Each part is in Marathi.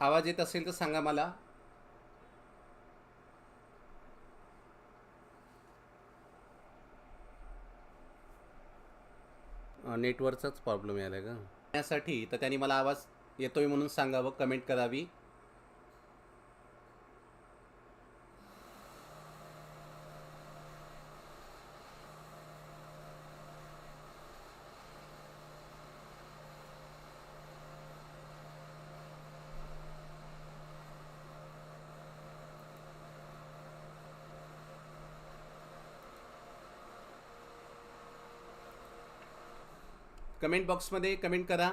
आवाज येत असेल तर सांगा मला. नेटवर्कचाच प्रॉब्लेम यायला का? त्यासाठी तर त्यांनी मला आवाज येतोय म्हणून सांगावं कमेंट करावी. कमेंट बॉक्समध्ये कमेंट करा.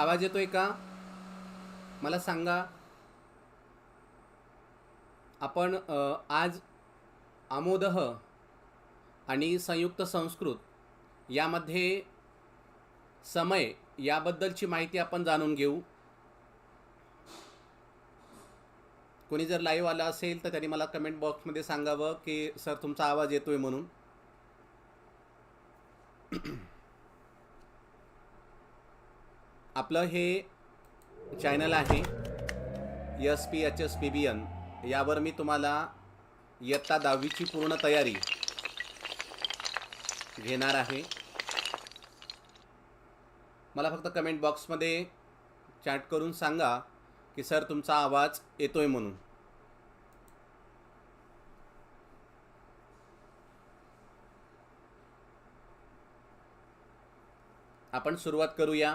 आवाज येतोय का? मला सांगा. आपण आज आमोदह आणि संयुक्त संस्कृत यामध्ये समय याबद्दलची माहिती आपण जाणून घेऊ. कोणी जर लाईव्ह आला असेल तर त्यांनी मला कमेंट बॉक्समध्ये सांगावं की सर तुमचा आवाज येतोय म्हणून. आपलं हे चॅनल आहे S P H S P B N यावर मी तुम्हाला इयत्ता दहावीची पूर्ण तयारी घेणार आहे. मला फक्त कमेंट बॉक्समध्ये चॅट करून सांगा की सर तुमचा आवाज येतोय म्हणून. आपण सुरुवात करूया.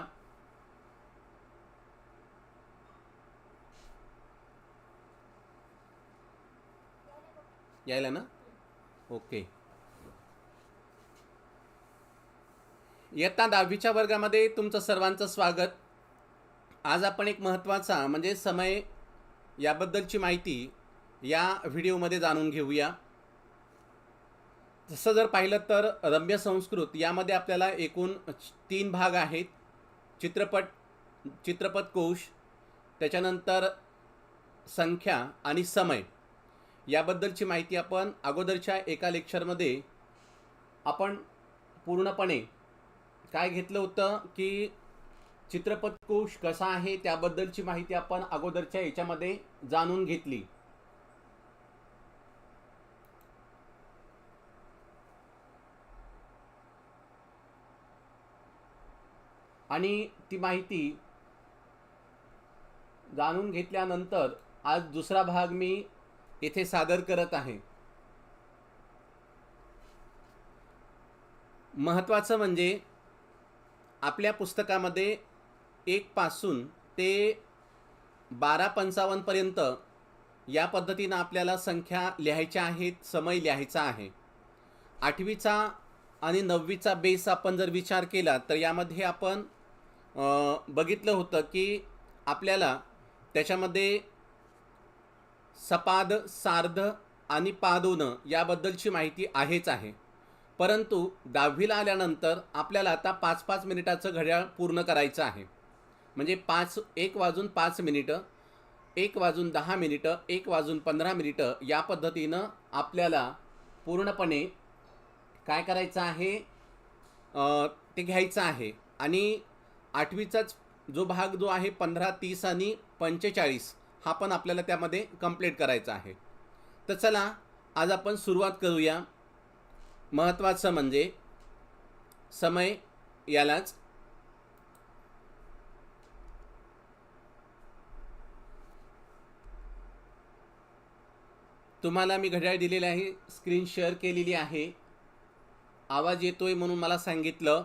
यायला ना? ओके. इयत्ता दहावीच्या वर्गामध्ये तुमचं सर्वांचं स्वागत. आज आपण एक महत्त्वाचा म्हणजे समय याबद्दलची माहिती या व्हिडिओमध्ये जाणून घेऊया. जसं जर पाहिलं तर रम्य संस्कृत यामध्ये आपल्याला एकूण तीन भाग आहेत. चित्रपट चित्रपट कोश त्याच्यानंतर संख्या आणि समय. याबद्दलची माहिती आपण अगोदरच्या एका लेक्चरमध्ये आपण पूर्णपणे काय घेतलं होतं की चित्रपटकोश कसा आहे त्याबद्दलची माहिती आपण अगोदरच्या याच्यामध्ये जाणून घेतली. आणि ती माहिती जाणून घेतल्यानंतर आज दुसरा भाग मी येथे सादर करत आहे. महत्त्वाचं म्हणजे आपल्या पुस्तकामध्ये एक पासून ते बारा पंचावन्नपर्यंत या पद्धतीनं आपल्याला संख्या लिहायच्या आहेत समय लिहायचा आहे. आठवीचा आणि नववीचा बेस आपण जर विचार केला तर यामध्ये आपण बघितलं होतं की आपल्याला त्याच्यामध्ये सपाद सार्ध आणि पादोन याबद्दलची माहिती आहेच आहे. परंतु दहावीला आल्यानंतर आपल्याला आता पाच पाच मिनिटाचं घड्याळ पूर्ण करायचं आहे. म्हणजे पाच एक वाजून पाच मिनिटं एक वाजून दहा मिनिटं एक वाजून पंधरा मिनिटं या पद्धतीनं आपल्याला पूर्णपणे काय करायचं आहे? ते घ्यायचं आहे. आणि आठवीचाच जो भाग जो आहे पंधरा तीस आणि पंचेचाळीस हा पण आपल्याला त्यामध्ये कंप्लीट करायचा आहे. तर चला आज आपण सुरुवात करूया. महत्त्वाचं म्हणजे समय यालाच तुम्हाला मी घड्याळ दिलेली आहे स्क्रीन शेअर केलेली आहे. आवाज येतोय म्हणून मला सांगितलं.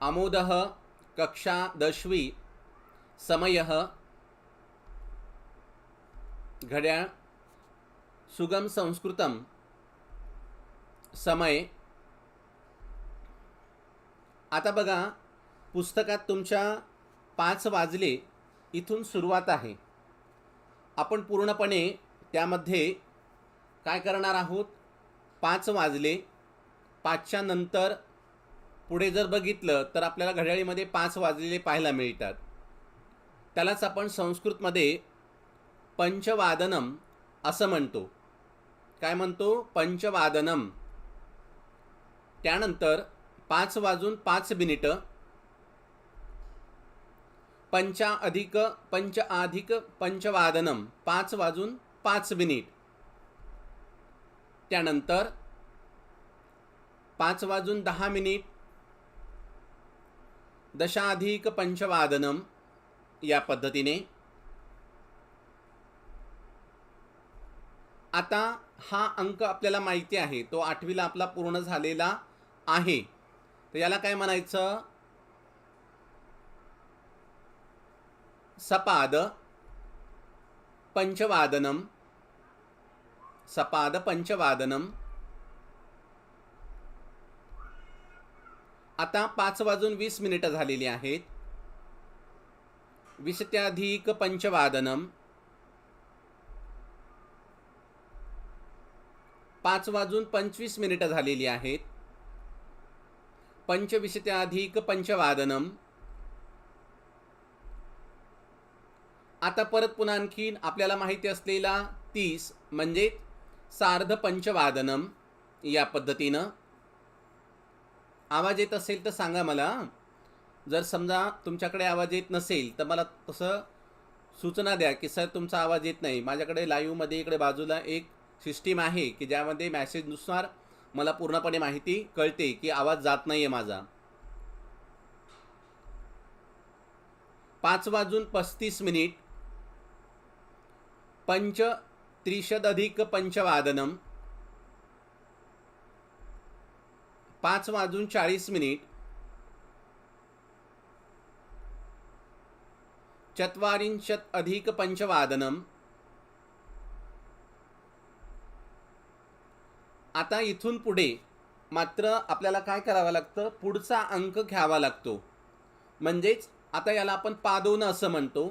आमोदह कक्षा दशवी समय घड्याळ सुगम संस्कृतम समय. आता बघा पुस्तकात तुमच्या पाच वाजले इथून सुरुवात आहे. आपण पूर्णपणे त्यामध्ये काय करणार आहोत? पाच वाजले पाचच्या नंतर पुढे जर बघितलं तर आपल्याला घड्याळीमध्ये पाच वाजलेले पाहायला मिळतात. त्यालाच आपण संस्कृतमध्ये पंचवादनम असं म्हणतो. काय म्हणतो? पंचवादनम. त्यानंतर पाच वाजून पाच मिनिटं. पंचा अधिक पंच अधिक पंचवादनम. पाच वाजून पाच मिनिट. त्यानंतर पाच वाजून दहा मिनिट. दशाधिक पंचवादनम या पद्धतीने. आता हा अंक आपल्याला माहिती आहे. तो आठवीला आपला पूर्ण झालेला आहे. तर याला काय म्हणायचं? सपाद पंचवादनम. सपाद पंचवादनम. आता पाच वाजून वीस मिनिटं झालेली आहेत. वीसत्याधिक पंचवादनम. पाच वाजून पंचवीस मिनिटं झालेली आहेत. पंचविशत्याधिक पंचवादनम. आता परत पुन्हा आणखीन आपल्याला माहिती असलेला तीस म्हणजे सार्ध पंचवादनम या पद्धतीनं. आवाज येत असेल तर सांगा मला. जर समजा तुमच्याकडे आवाज येत नसेल तर मला तसं सूचना द्या की सर तुमचा आवाज येत नाही. माझ्याकडे लाईव्हमध्ये इकडे बाजूला एक सिस्टीम आहे की ज्यामध्ये मॅसेजनुसार मला पूर्णपणे माहिती कळते की आवाज जात नाही आहे माझा. पाच वाजून पस्तीस मिनिट. पंच त्रिशदधिक पंचवादनम. पाच वाजून चाळीस मिनिट. चत्वारिंशत अधिक पंचवादनम. आता इथून पुढे मात्र आपल्याला काय करावं लागतं? पुढचा अंक घ्यावा लागतो. म्हणजेच आता याला आपण पादोन असं म्हणतो.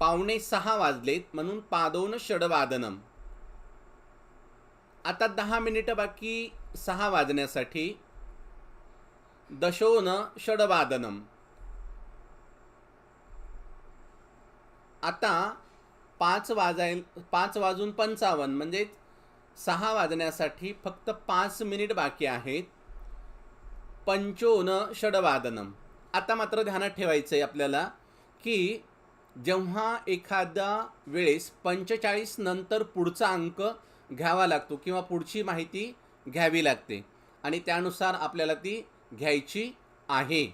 पावणे सहा वाजलेत म्हणून पादोन षडवादनम. आता दहा मिनिटं बाकी सहा वाजण्यासाठी दशोन षडवादनम. आता पाच वाजाय पाच वाजून पंचावन्न म्हणजे सहा वाजण्यासाठी फक्त पाच मिनिट बाकी आहेत. पंचोन षडवादनम. आता मात्र ध्यानात ठेवायचं आहे आपल्याला की जेव्हा एखाद्या वेळेस पंचेचाळीस नंतर पुढचा अंक घ्यावा लागतो किंवा पुढची माहिती घ्यावी लागते आणि त्यानुसार आपल्याला ती घ्यायची आहे.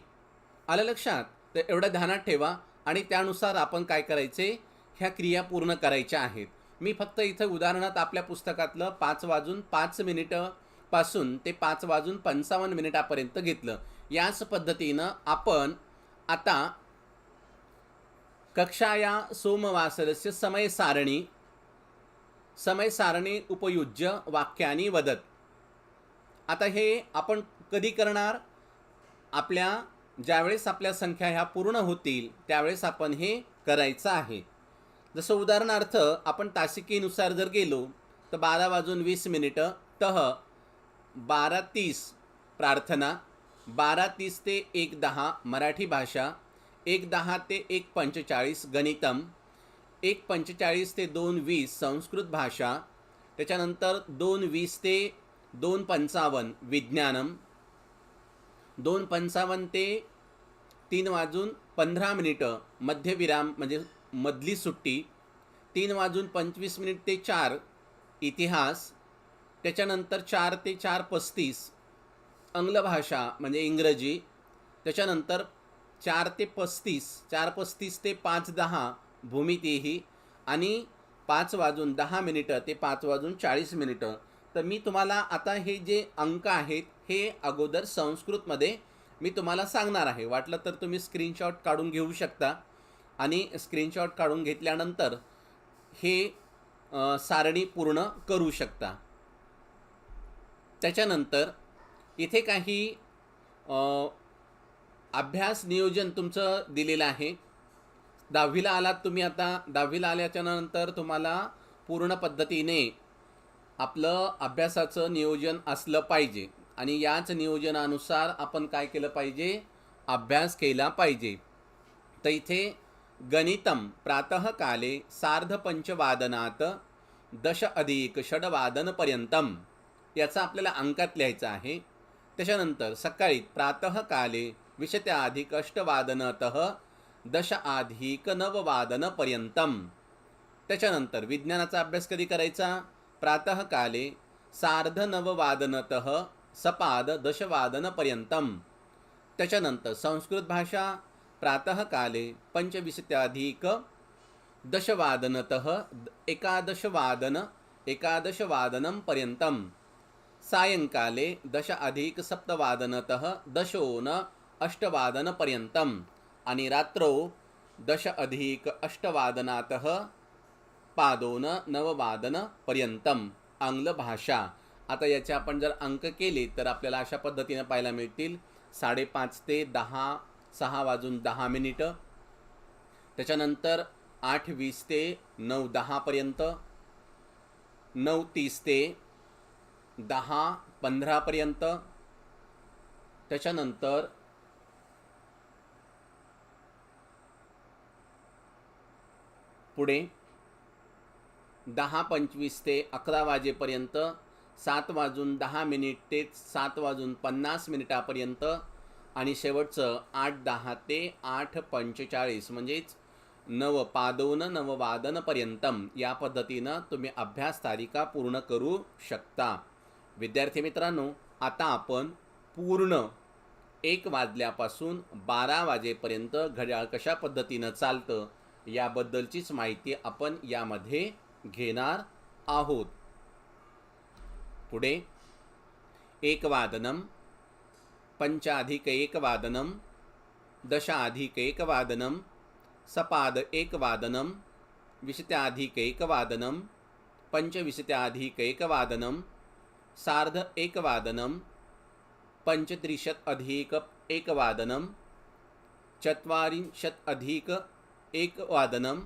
आलं लक्षात? तर एवढं ध्यानात ठेवा आणि त्यानुसार आपण काय करायचे? ह्या क्रिया पूर्ण करायच्या आहेत. मी फक्त इथं उदाहरणात आपल्या पुस्तकातलं पाच वाजून पाच मिनिटं पासून ते पाच वाजून पंचावन्न मिनिटापर्यंत घेतलं. याच पद्धतीनं आपण आता कक्षाया सोमवासरस्य समय सारणी समय सारणी उपयुज्य वाक्यानी वदत. आता हे आपण कधी करणार? आपल्या ज्यावेळेस आपल्या संख्या ह्या पूर्ण होतील त्यावेळेस आपण हे करायचं आहे. जसं उदाहरणार्थ आपण तासिकेनुसार जर गेलो तर बारा वाजून वीस मिनिटं तह बारा तीस प्रार्थना बारा तीस ते एक दहा मराठी भाषा एक दहा ते एक पंचेचाळीस गणितम एक पंचेचाळीस ते दोन वीस संस्कृत भाषा त्याच्यानंतर दोन वीस ते दोन पंचावन्न विज्ञानम दोन पंचावन्न ते तीन वाजून पंधरा मिनिटं मध्यविराम म्हणजे मधली सुट्टी तीन वाजून पंचवीस मिनिट ते चार इतिहास त्याच्यानंतर चार ते चार पस्तीस आंग्ल भाषा म्हणजे इंग्रजी त्याच्यानंतर चार ते पस्तीस चार पस्तीस ते पाच दहा भूमितीही आणि पाच वाजून दहा मिनिटं ते पाच वाजून चाळीस मिनिटं. तर मी तुम्हाला आता हे जे अंक आहेत हे अगोदर संस्कृतमध्ये मी तुम्हाला सांगणार आहे. वाटलं तर तुम्ही स्क्रीनशॉट काढून घेऊ शकता. आणि स्क्रीनशॉट काढून घेतल्यानंतर हे सारणी पूर्ण करू शकता. त्याच्यानंतर इथे काही अभ्यास नियोजन तुमचं दिलेलं आहे. दहावीला आलात तुम्ही आता. दहावीला आल्याच्यानंतर तुम्हाला पूर्ण पद्धतीने आपलं अभ्यासाचं नियोजन असलं पाहिजे. आणि याच नियोजनानुसार आपण काय केलं पाहिजे? अभ्यास केला पाहिजे. तर इथे गणितं प्रातःकाले सार्धपंचवादनात दश अधिक षडवादनपर्यंतम याचा आपल्याला अंकात लिहायचा आहे. त्याच्यानंतर सकाळी प्रातःकाले विशत्याधिक अष्टवादनतः दश अधिक नववादनपर्यंतम त्याच्यानंतर विज्ञानाचा अभ्यास कधी करायचा? प्रातःकाले सार्धनववादनतः सपाद दशवादनपर्यंतम त्याच्यानंतर संस्कृत भाषा प्रातःकाले पंचविंशत्याधिक दशवादनतः द- एकादशवादन एकादशवादनं पर्यन्तं सायंकाले दश अधिक सप्तवादनतः दशोन अष्टवादनपर्यन्तम् आणि रात्रौ दश अधिक अष्टवादनातः पादोन नववादनपर्यंतम आंग्ल भाषा आता याचे आपण जर अंक केले तर आपल्याला अशा पद्धतीने पाहायला मिळतील. साडेपाच ते दहा सहा वाजून दहा मिनिटं. त्याच्यानंतर आठ वीस ते नऊ दहापर्यंत नऊ तीस ते दहा पंधरापर्यंत त्याच्यानंतर पुढे दहा पंचवीस ते अकरा वाजेपर्यंत सात वाजून दहा मिनिट ते सात वाजून पन्नास मिनिटापर्यंत आणि शेवटचं आठ दहा ते आठ पंचेचाळीस म्हणजेच नव पादोन नववादनपर्यंतम या पद्धतीनं तुम्ही अभ्यास तालिका पूर्ण करू शकता. विद्यार्थी मित्रांनो आता आपण पूर्ण एक वाजल्यापासून बारा वाजेपर्यंत घड्याळ कशा पद्धतीनं चालतं याबद्दलचीच माहिती आपण यामध्ये घेणार आहोत. पुढे एकवादनं पञ्चाधिक एकवादनं दशाधिक एकवादनं सपाद एकवादनं विशत्याधिक एकवादनं पञ्चविंशत्याधिक एकवादनं सार्ध एकवादनं पञ्चत्रिंशत् अधिक एकवादनं चत्वारिंशत् अधिक एकवादनं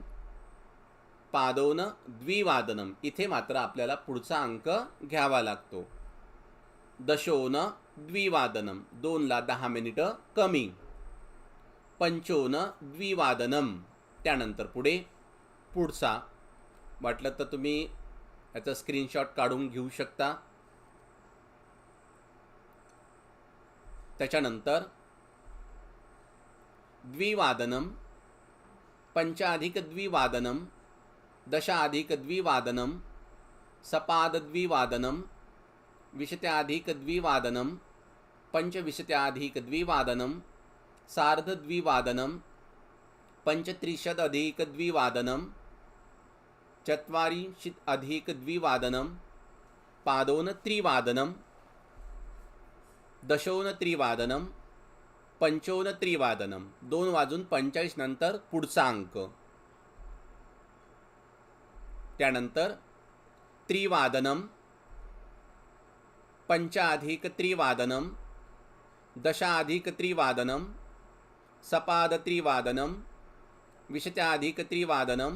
पादोन द्विवादनम. इथे मात्र आपल्याला पुढचा अंक घ्यावा लागतो. दशोन द्विवादनम. दोनला दहा मिनिटं कमी. पंचोन द्विवादनम. त्यानंतर पुढे पुढचा. वाटलं तर तुम्ही याचा स्क्रीनशॉट काढून घेऊ शकता. त्याच्यानंतर द्विवादनम. सपाद दशाधिकद्विवादनं सपादद्विवादनं विशत्याधिकद्विवादनं पञ्चविंशत्यधिकद्विवादनं सार्धद्विवादनं पञ्चत्रिंशदधिकद्विवादनं चत्वारिंशत् अधिकद्विवादनं पादोनत्रिवादनं दशोनत्रिवादनं पंचोनत्रिवादनं. दोन वाजून पंचाळीस नंतर पुढचा अंक. त्यानंतर त्रिवादनं पञ्चाधिकत्रिवादनं दशाधिकत्रिवादनं सपादत्रिवादनं विशत्याधिकत्रिवादनं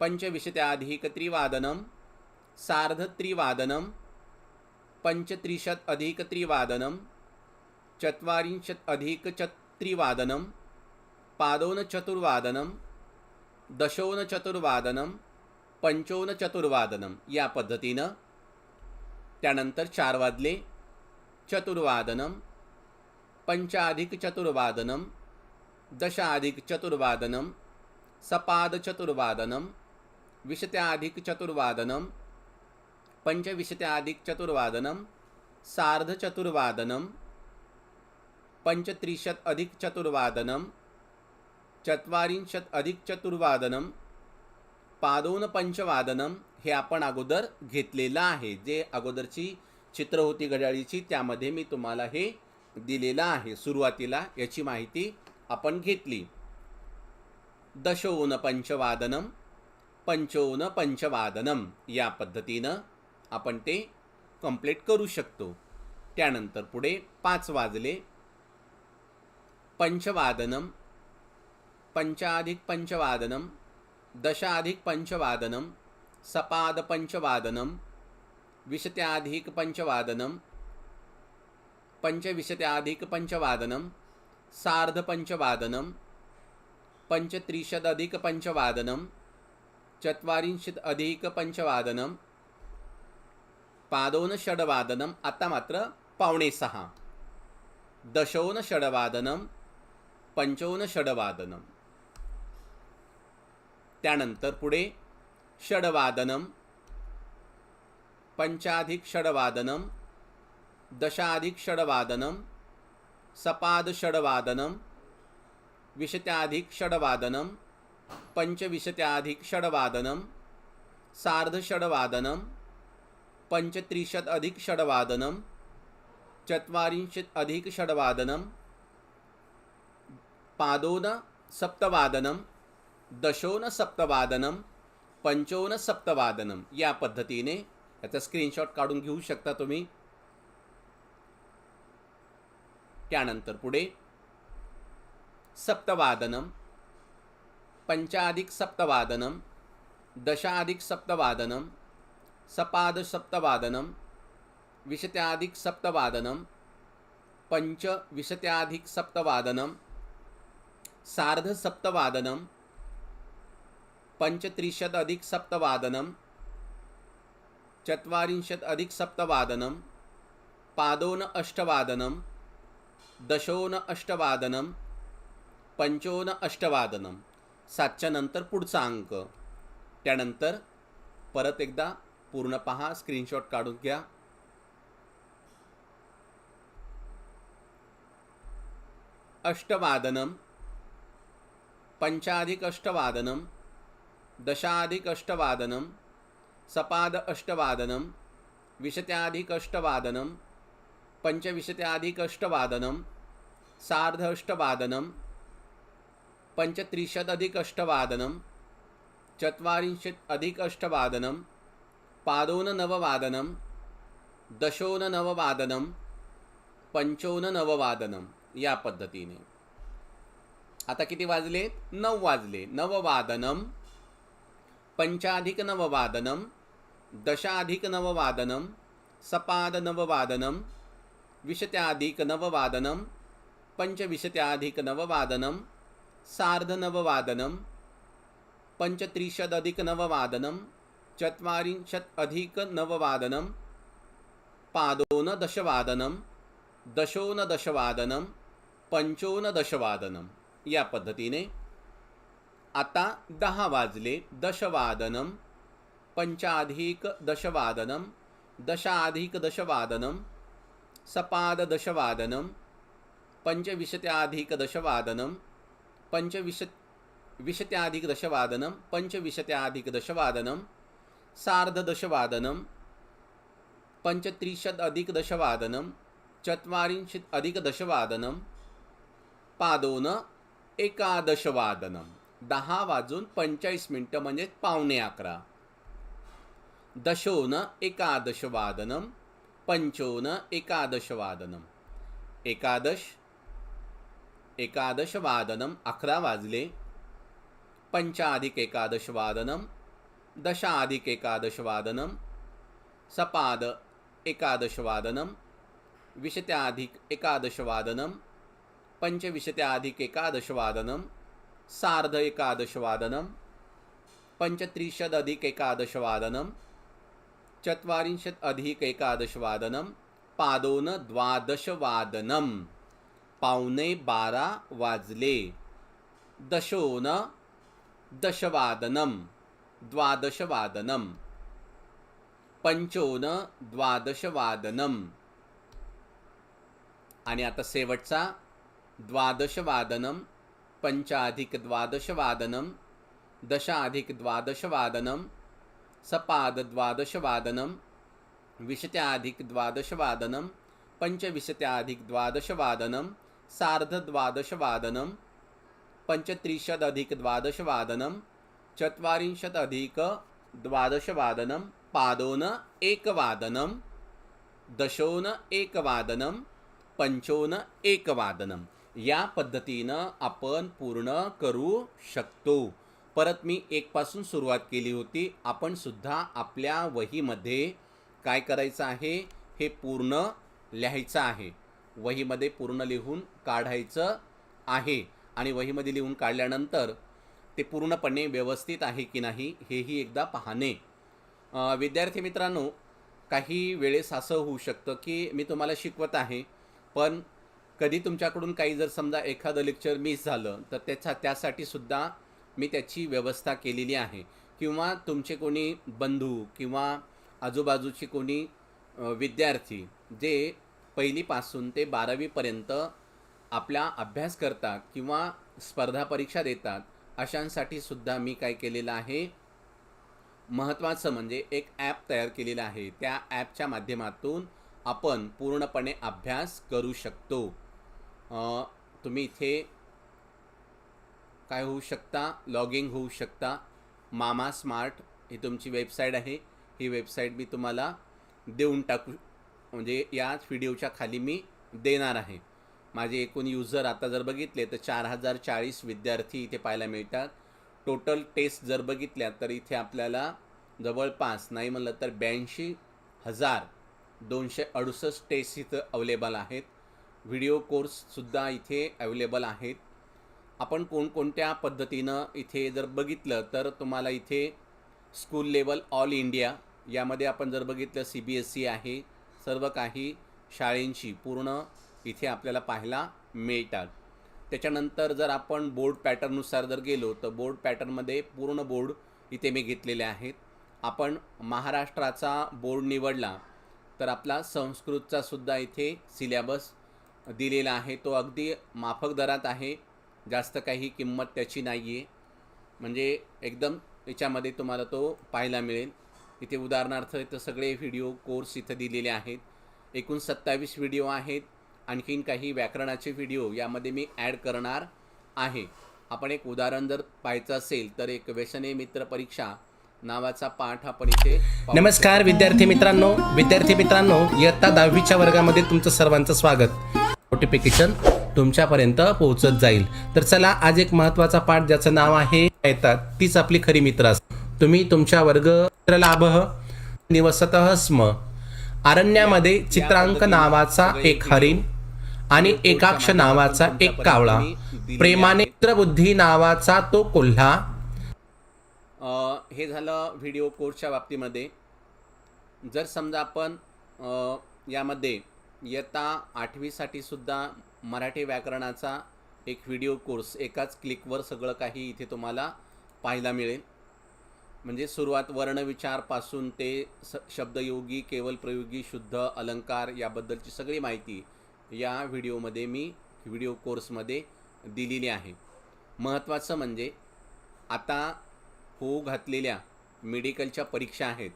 पञ्चविशत्याधिकत्रिवादनं सार्धत्रिवादनं पञ्चत्रिंशत् अधिकत्रिवादनं चत्वारिंशत् अधिकचत्रिवादनं पादोनचतुर्वादनं दशोनचतुर्वादनं पञ्चोनचतुर्वादनं या पद्धतीनं. त्यानंतर चार वाजले. चतुर्वादनं पंचाधिकचतुर्वादनं दशाधिकचतुर्वादनं सपादचतुर्वादनं विशत्याधिकचतुर्वादनं पञ्चविंशत्याधिकचतुर्वादनं सार्धचतुर्वादनं पञ्चत्रिंशत् अधिकचतुर्वादनं चत्वारिंशत् अधिकचतुर्वादनं पादोन पंचवादनम हे आपण अगोदर घेतलेलं आहे. जे अगोदरची चित्र होती घड्याळीची त्यामध्ये मी तुम्हाला हे दिलेलं आहे सुरुवातीला याची माहिती आपण घेतली. दशोन पंचवादनम पंचोन पंचवादनम या पद्धतीनं आपण ते कंप्लीट करू शकतो. त्यानंतर पुढे पाच वाजले. पंचवादनम पंचाधिक पंचवादनम दशाधिक पंचवादनम सपाद पंचवादनम विशत्याधिक पंचवादनम पञ्चविंशत्यधिकपञ्चवादनं सार्धपञ्चवादनं सार्धपंचवादनम पंचत्रिशदधिक चत्वारिंशत् अधिकपञ्चवादनं पादोनषड्वादनम् आता मात्र पावणे सहा. दशोनषड्वादनं पञ्चोनषड्वादनं त्यानंतर पुढे षड्वादनं पञ्चाधिक षड्वादनं दशाधिक षडवादनम सपाद षडवादनम विशत्याधिक षडवादनम पंचविशत्याधिक षडवादनम सार्धषडवादनम पंचत्रिशत् अधिक षडवादनम चत्वारिंशत् अधिक षडवादनम पादोन सप्तवादनम दशोन सप्तवादनम पंचोन सप्तवादनम या पद्धतीने याचा स्क्रीनशॉट काढून घेऊ शकता तुम्ही. त्यानंतर पुढे सप्तवादनम पंचाधिक सप्तवादनम दशाधिक सप्तवादनम सपाद सप्तवादनम विशत्याधिक सप्तवादनम पंच विशत्याधिक सप्तवादनम सार्ध सप्तवादनम पंचत्रिशत् अधिक सप्तवादनम चत्वारिंशत् अधिक सप्तवादनम पादोन अष्टवादनम दशोन अष्टवादनम पंचोन अष्टवादनम सातच्या नंतर पुढचा अंक. त्यानंतर परत एकदा पूर्ण पहा स्क्रीनशॉट काढून घ्या. अष्टवादनम पंचाधिक अष्टवादनम दशाधिक अष्टवादनम सपाद अष्टवादनम विशत्याधिक अष्टवादनम पञ्चविंशत्यधिक अष्टवादनं सार्ध अष्टवादनं पंचत्रिशदधिक अष्टवादनं चत्वारिंशत् अधिक अष्टवादनं पादोन दशोननववादनं दशोन या पद्धतीने. आता किती वाजले? नऊ वाजले. नववादनं पञ्चाधिकनववादनं दशाधिकनववादनं सपादनववादनं विशत्याधिकनववादनं पञ्चविशत्याधिकनववादनं सार्धनववादनं पञ्चत्रिंशदधिकनववादनं चत्वारिंशत् अधिकनववादनं पादोनदशवादनं दशोनदशवादनं दशवादनम या पद्धतीने आता दहा वाजले. दशवादनं पञ्चाधिकदशवादनं दशाधिकदशवादनं सपाददशवादनं पञ्चविंशत्याधिकदशवादनं पञ्चविश विंशत्याधिकदशवादनं पञ्चविंशत्याधिकदशवादनं सार्धदशवादनं पंचविश अधिकदशवादनं चत्वारिंशत् अधिकदशवादनं पादोन एकादशवादनं दहा वाजून पंचाळीस मिनटं म्हणजे पावणे अकरा. दशोन एकादशवादनं पंचोन एकादशवादनम। एकादश एकादशवादनम अकरा वाजले। पंचाधिक एकादशवादनम दशाधिक एकादशवादनम सपाद एकादशवादनम विशत्याधिक एकादशवादनम पंचविशत्याधिक एकादशवादनम सार्ध एकादशवादनम पंचत्रिशदधिक एकादशवादनम चत्वारिंशत् अधिक एकादशवादनं पादोन द्वादशवादनं पावणे बारा वाजले दशोन दशवादनं द्वादशवादनं पंचोन द्वादशवादनं. आणि आता शेवटचा द्वादशवादनं पञ्चाधिकद्वादशवादनं दशाधिकद्वादशवादनं सपादद्वादशवादनं विशत्याधिकद्वादशवादनं पञ्चविंशत्याधिकद्वादशवादनं सार्धद्वादशवादनं पञ्चत्रिंशदधिकद्वादशवादनं चत्वारिंशदधिकद्वादशवादनं पादोन एकवादनं दशोन एकवादनं पंचोन एकवादनं या पद्धतीनं आपण पूर्ण करू शकतो. परत मी एकपासून सुरुवात केली होती. आपण सुद्धा आपल्या वहीमध्ये काय करायचं आहे हे पूर्ण लिहायचं आहे. वहीमध्ये पूर्ण लिहून काढायचं आहे. आणि वहीमध्ये लिहून काढल्यानंतर ते पूर्णपणे व्यवस्थित आहे की नाही हेही एकदा पाहणे. विद्यार्थी मित्रांनो काही वेळेस असं होऊ शकतं की मी तुम्हाला शिकवत आहे पण कधी तुमच्याकडून काही जर समजा एखादं लेक्चर मिस झालं तर त्याचा त्यासाठी सुद्धा मी त्याची व्यवस्था केलेली आहे. किंवा तुमचे कोणी बंधू किंवा आजूबाजूचे कोणी विद्यार्थी जे पहिलीपासून ते बारावीपर्यंत आपला अभ्यास करतात किंवा स्पर्धा परीक्षा देतात अशांसाठी सुद्धा मी काय केलेलं आहे. महत्त्वाचं म्हणजे एक ॲप तयार केलेलं आहे. त्या ॲपच्या माध्यमातून आपण पूर्णपणे अभ्यास करू शकतो. तुम्ही इथे काय होऊ शकता? लॉगिंग होऊ शकता. मामा स्मार्ट ही तुमची वेबसाईट आहे. ही वेबसाईट मी तुम्हाला देऊन टाकू म्हणजे याच व्हिडिओच्या खाली मी देणार आहे. माझे एकूण युजर आता जर बघितले तर चार हजार चाळीस विद्यार्थी इथे पाहायला मिळतात. टोटल टेस्ट जर बघितल्या तर इथे आपल्याला जवळपास नाही म्हणलं तर ब्याऐंशी हजार दोनशे अडुसष्ट टेस्ट इथं अवेलेबल आहेत. व्हिडिओ कोर्ससुद्धा इथे अवेलेबल आहेत. आपण कोणकोणत्या पद्धतीनं इथे जर बघितलं तर तुम्हाला इथे स्कूल लेवल ऑल इंडिया यामध्ये आपण जर बघितलं सी बी एस सी आहे सर्व काही शाळेंची पूर्ण इथे आपल्याला पाहायला मिळतात. त्याच्यानंतर जर आपण बोर्ड पॅटर्ननुसार जर गेलो तर बोर्ड पॅटर्नमध्ये पूर्ण बोर्ड इथे मी घेतलेले आहेत. आपण महाराष्ट्राचा बोर्ड निवडला तर आपला संस्कृतचा सुद्धा इथे सिलेबस दिलेला आहे. तो अगदी माफक दरात आहे. जास्त काही किंमत त्याची नाही आहे म्हणजे एकदम याच्यामध्ये तुम्हाला तो पाहायला मिळेल. इथे उदाहरणार्थ इथं सगळे व्हिडिओ कोर्स इथं दिलेले आहेत. एकूण सत्तावीस व्हिडिओ आहेत. आणखीन काही व्याकरणाचे व्हिडिओ यामध्ये मी ॲड करणार आहे. आपण एक उदाहरण जर पाहायचं असेल तर एक व्यसने मित्र परीक्षा नावाचा पाठ आपण इथे नमस्कार विद्यार्थी मित्रांनो. विद्यार्थी मित्रांनो इयत्ता दहावीच्या वर्गामध्ये तुमचं सर्वांचं स्वागत. नोटिफिकेशन तुमच्यापर्यंत पोहोचत जाईल. तर चला आज एक महत्त्वाचा पाठ ज्याचं नाव आहे येतात. तीच आपली खरी मित्र तुम्ही तुमच्या वर्ग लाभ निवसत स्म. अरण्यामध्ये चित्रांक नावाचा एक हरिण आणि एकाक्ष नावाचा एक कावळा. प्रेमाने बुद्धी नावाचा तो कोल्हा. हे झालं व्हिडिओ कोर्सच्या बाबतीमध्ये. जर समजा आपण यामध्ये इयत्ता आठवीसाठी सुद्धा मराठी व्याकरणाचा एक व्हिडिओ कोर्स एकाच क्लिकवर सगळं काही इथे तुम्हाला पाहायला मिळेल. म्हणजे सुरुवात वर्णविचारपासून ते स शब्दयोगी केवल प्रयोगी शुद्ध अलंकार याबद्दलची सगळी माहिती या व्हिडिओमध्ये मी व्हिडिओ कोर्समध्ये दिलेली आहे. महत्त्वाचं म्हणजे आता होऊ घातलेल्या मेडिकलच्या परीक्षा आहेत.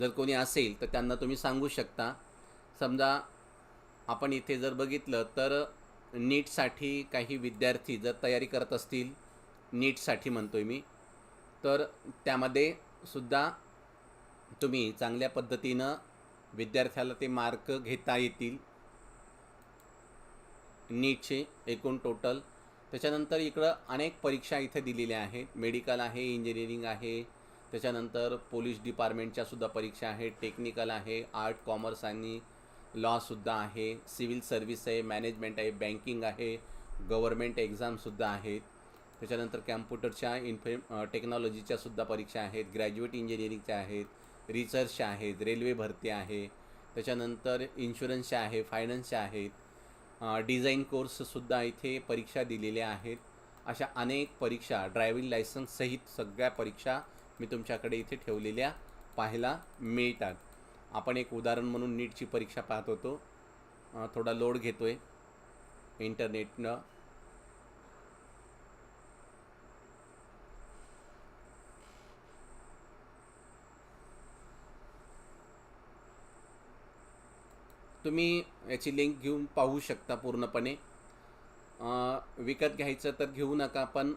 जर कोणी असेल तर त्यांना तुम्ही सांगू शकता. समजा आपण इथे जर बघितलं तर नीटसाठी काही विद्यार्थी जर तयारी करत असतील नीटसाठी म्हणतो आहे मी तर त्यामध्ये सुद्धा तुम्ही चांगल्या पद्धतीनं विद्यार्थ्याला ते मार्क घेता येतील. नीटचे एकूण टोटल. त्याच्यानंतर इकडं अनेक परीक्षा इथे दिलेल्या आहेत. मेडिकल आहे इंजिनिअरिंग आहे. त्याच्यानंतर पोलीस डिपार्टमेंटच्या सुद्धा परीक्षा आहे टेक्निकल आहे आर्ट कॉमर्स आणि लॉसुद्धा आहे सिव्हिल सर्व्हिस आहे मॅनेजमेंट आहे बँकिंग आहे गव्हर्मेंट एक्झामसुद्धा आहेत. त्याच्यानंतर कॅम्प्युटरच्या इन्फे टेक्नॉलॉजीच्यासुद्धा परीक्षा आहेत ग्रॅज्युएट इंजिनिअरिंगच्या आहेत रिसर्चच्या आहेत रेल्वे भरती आहे. त्याच्यानंतर इन्शुरन्सच्या आहे फायनान्सच्या आहेत. डिझाईन कोर्ससुद्धा इथे परीक्षा दिलेल्या आहेत. अशा अनेक परीक्षा ड्रायव्हिंग लायसन्ससहित सगळ्या परीक्षा मी तुमच्याकडे इथे ठेवलेल्या पाहायला मिळतात. आपण एक उदाहरण म्हणून नीटची परीक्षा पाहत होतो. थोडा लोड घेतो आहे इंटरनेटनं. तुम्ही याची लिंक घेऊन पाहू शकता पूर्णपणे. विकत घ्यायचं तर घेऊ नका पण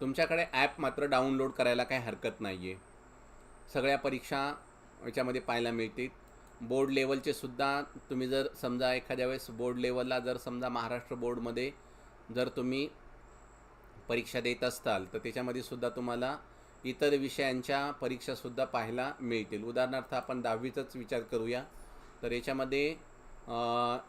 तुमच्याकडे ॲप मात्र डाउनलोड करायला काही हरकत नाही आहे सगळ्या परीक्षा याच्यामध्ये पाहायला मिळतील. बोर्ड लेवलचे सुद्धा तुम्ही जर समजा एखाद्या वेळेस बोर्ड लेवलला जर समजा महाराष्ट्र बोर्डमध्ये जर तुम्ही परीक्षा देत असताल तर त्याच्यामध्ये सुद्धा तुम्हाला इतर विषयांच्या परीक्षासुद्धा पाहायला मिळतील. उदाहरणार्थ आपण दहावीचाच विचार करूया. तर याच्यामध्ये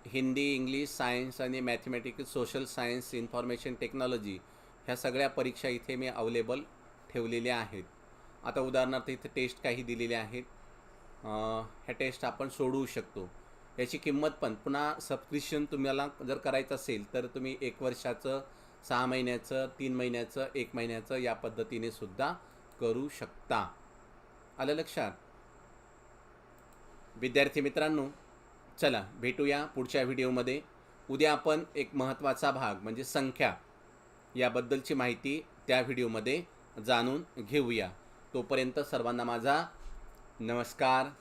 हिंदी इंग्लिश सायन्स आणि mathematics social science information technology ह्या सगळ्या परीक्षा इथे मी अवेलेबल ठेवलेल्या आहेत. आता उदाहरणार्थ इथे टेस्ट काही दिलेल्या आहेत. ह्या टेस्ट आपण सोडवू शकतो. याची किंमत पण पुन्हा सबस्क्रिप्शन तुम्हाला जर करायचं असेल तर तुम्ही एक वर्षाचं सहा महिन्याचं तीन महिन्याचं एक महिन्याचं या पद्धतीने सुद्धा करू शकता. आलं लक्षात? विद्यार्थी मित्रांनो चला भेटूया पुढच्या व्हिडिओमध्ये. उद्या आपण एक महत्त्वाचा भाग म्हणजे संख्या याबद्दलची माहिती त्या व्हिडिओमध्ये जाणून घेऊया. तोपर्यंत सर्वांना माझा नमस्कार.